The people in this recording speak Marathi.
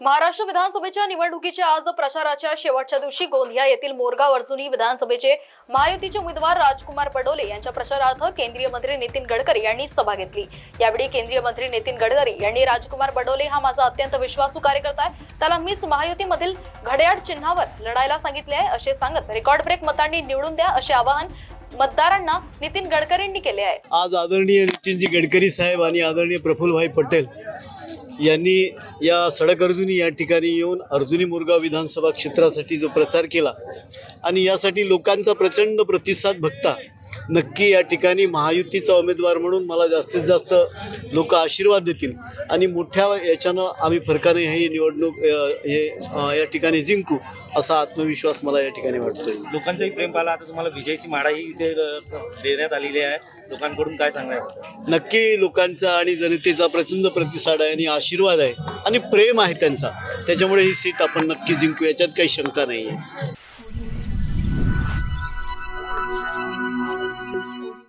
महाराष्ट्र विधानसभेच्या निवडणुकीच्या आज प्रचाराच्या शेवटच्या दिवशी गोंदिया येथील मोरगाव अर्जुनी विधानसभेचे महायुतीचे उमेदवार राजकुमार पडोले यांच्या प्रचारार्थ केंद्रीय मंत्री नितीन गडकरी यांनी सभा घेतली. यावेळी केंद्रीय मंत्री नितीन गडकरी यांनी राजकुमार पडोले हा माझा अत्यंत विश्वासू कार्यकर्ता आहे. त्याला मीच महायुतीमधील घड्याळ चिन्हावर लढायला सांगितले आहे असे सांगत रेकॉर्ड ब्रेक मतांनी निवडून द्या असे आवाहन मतदारांना नितीन गडकरींनी केले आहे. आज आदरणीय नितीनजी गडकरी साहेब आणि आदरणीय प्रफुल्लभाई पटेल यांनी या सडक अर्जुनी या ठिकाणी येऊन अर्जुनी मुरगाव विधानसभा क्षेत्रासाठी जो प्रचार केला आणि यासाठी लोकांचा प्रचंड प्रतिसाद बघता नक्की या ठिकाणी महायुतीचा उमेदवार म्हणून मला जास्तीत जास्त लोक आशीर्वाद देतील. आणि मोठ्या याच्यानं आम्ही फरकाने ही निवडणूक हे या ठिकाणी जिंकू असा आत्मविश्वास मला या ठिकाणी वाटतोय. लोकांचाही प्रेम पाहिला आता तुम्हाला विजयाची माळाही इथे देण्यात आलेली आहे. लोकांकडून काय सांगणार? नक्की लोकांचा आणि जनतेचा प्रचंड प्रतिसाद आहे आणि आशीर्वाद आहे आणि प्रेम आहे त्यांचा. त्याच्यामुळे ही सीट आपण नक्की जिंकू. याच्यात काही शंका नाही आहे